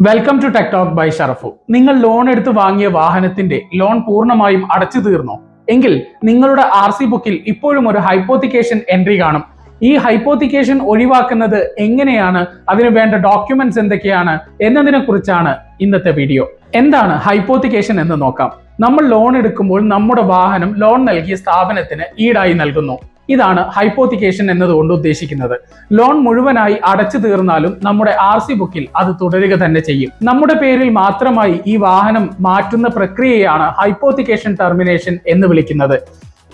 Welcome to TechTok by Sharafu നിങ്ങൾ loan എടുത്ത് വാങ്ങിയ വാഹനത്തിന്റെ ലോൺ പൂർണമായും അടച്ചു തീർന്നോ? എങ്കിൽ നിങ്ങളുടെ ആർ സി ബുക്കിൽ ഇപ്പോഴും ഒരു ഹൈപ്പോത്തിക്കേഷൻ എൻട്രി കാണും. ഈ ഹൈപ്പോത്തിക്കേഷൻ ഒഴിവാക്കുന്നത് എങ്ങനെയാണ്? അതിന് വേണ്ട ഡോക്യുമെന്റ്സ് എന്തൊക്കെയാണ്? എന്നതിനെ കുറിച്ചാണ് ഇന്നത്തെ വീഡിയോ എന്താണ് ഹൈപ്പോത്തിക്കേഷൻ എന്ന് നോക്കാം. നമ്മൾ ലോൺ എടുക്കുമ്പോൾ നമ്മുടെ വാഹനം ലോൺ നൽകിയ സ്ഥാപനത്തിന് ഈടായി നൽകുന്നു. ഇതാണ് ഹൈപ്പോത്തിക്കേഷൻ എന്നതുകൊണ്ട് ഉദ്ദേശിക്കുന്നത്. ലോൺ മുഴുവനായി അടച്ചു തീർന്നാലും നമ്മുടെ ആർ സി ബുക്കിൽ അത് തുടരുക തന്നെ ചെയ്യും. നമ്മുടെ പേരിൽ മാത്രമായി ഈ വാഹനം മാറ്റുന്ന പ്രക്രിയയാണ് ഹൈപ്പോത്തിക്കേഷൻ ടെർമിനേഷൻ എന്ന് വിളിക്കുന്നത്.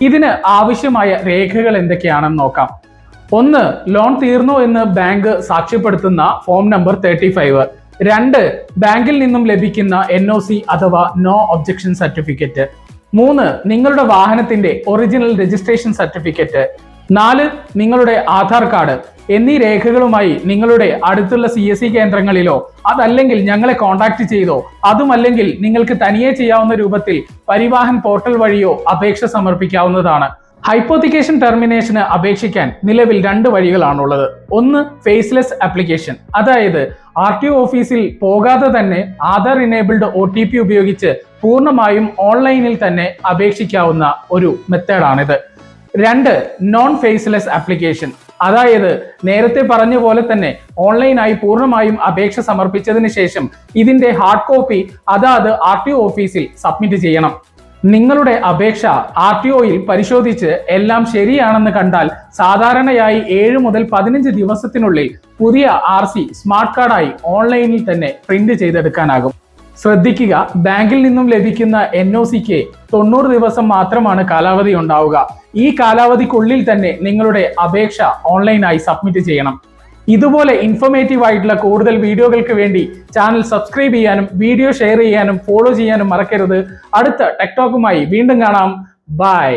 ഇതിന് ആവശ്യമായ രേഖകൾ എന്തൊക്കെയാണെന്ന് നോക്കാം. ഒന്ന് ലോൺ തീർന്നു എന്ന് ബാങ്ക് സാക്ഷ്യപ്പെടുത്തുന്ന ഫോം നമ്പർ തേർട്ടി ഫൈവ് രണ്ട് ബാങ്കിൽ നിന്നും ലഭിക്കുന്ന എൻ അഥവാ നോ ഒബ്ജക്ഷൻ സർട്ടിഫിക്കറ്റ് മൂന്ന് നിങ്ങളുടെ വാഹനത്തിന്റെ ഒറിജിനൽ രജിസ്ട്രേഷൻ സർട്ടിഫിക്കറ്റ് നാല് നിങ്ങളുടെ ആധാർ കാർഡ്. എന്നീ രേഖകളുമായി നിങ്ങളുടെ അടുത്തുള്ള സി എസ് സി കേന്ദ്രങ്ങളിലോ അതല്ലെങ്കിൽ ഞങ്ങളെ കോൺടാക്ട് ചെയ്തോ അതുമല്ലെങ്കിൽ നിങ്ങൾക്ക് തനിയെ ചെയ്യാവുന്ന രൂപത്തിൽ പരിവാഹൻ പോർട്ടൽ വഴിയോ അപേക്ഷ സമർപ്പിക്കാവുന്നതാണ്. ഹൈപ്പോത്തിക്കേഷൻ ടെർമിനേഷന് അപേക്ഷിക്കാൻ നിലവിൽ രണ്ട് വഴികളാണുള്ളത്. ഒന്ന് ഫേസ്ലെസ് ആപ്ലിക്കേഷൻ അതായത് ആർ ടി ഓഫീസിൽ പോകാതെ തന്നെ Aadhaar enabled O T P ഉപയോഗിച്ച് പൂർണമായും ഓൺലൈനിൽ തന്നെ അപേക്ഷിക്കാവുന്ന ഒരു മെത്തേഡാണിത്. രണ്ട് നോൺ ഫേസ്ലെസ് ആപ്ലിക്കേഷൻ അതായത് നേരത്തെ പറഞ്ഞ പോലെ തന്നെ ഓൺലൈനായി പൂർണമായും അപേക്ഷ സമർപ്പിച്ചതിന് ശേഷം ഇതിന്റെ ഹാർഡ് കോപ്പി അതാത് ആർ ടി ഓഫീസിൽ സബ്മിറ്റ് ചെയ്യണം. നിങ്ങളുടെ അപേക്ഷ ആർ ടി ഒയിൽ പരിശോധിച്ച് എല്ലാം ശരിയാണെന്ന് കണ്ടാൽ സാധാരണയായി ഏഴ് മുതൽ പതിനഞ്ച് ദിവസത്തിനുള്ളിൽ പുതിയ ആർ സി സ്മാർട്ട് കാർഡായി ഓൺലൈനിൽ തന്നെ പ്രിന്റ് ചെയ്തെടുക്കാനാകും. ശ്രദ്ധിക്കുക ബാങ്കിൽ നിന്നും ലഭിക്കുന്ന എൻ ഒ സിക്ക് തൊണ്ണൂറ് ദിവസം മാത്രമാണ് കാലാവധി ഉണ്ടാവുക. ഈ കാലാവധിക്കുള്ളിൽ തന്നെ നിങ്ങളുടെ അപേക്ഷ ഓൺലൈനായി സബ്മിറ്റ് ചെയ്യണം. ഇതുപോലെ ഇൻഫോർമേറ്റീവ് ആയിട്ടുള്ള കൂടുതൽ വീഡിയോകൾക്ക് വേണ്ടി ചാനൽ സബ്സ്ക്രൈബ് ചെയ്യാനും വീഡിയോ ഷെയർ ചെയ്യാനും ഫോളോ ചെയ്യാനും മറക്കരുത്. അടുത്ത ടെക്ടോക്കുമായി വീണ്ടും കാണാം. ബൈ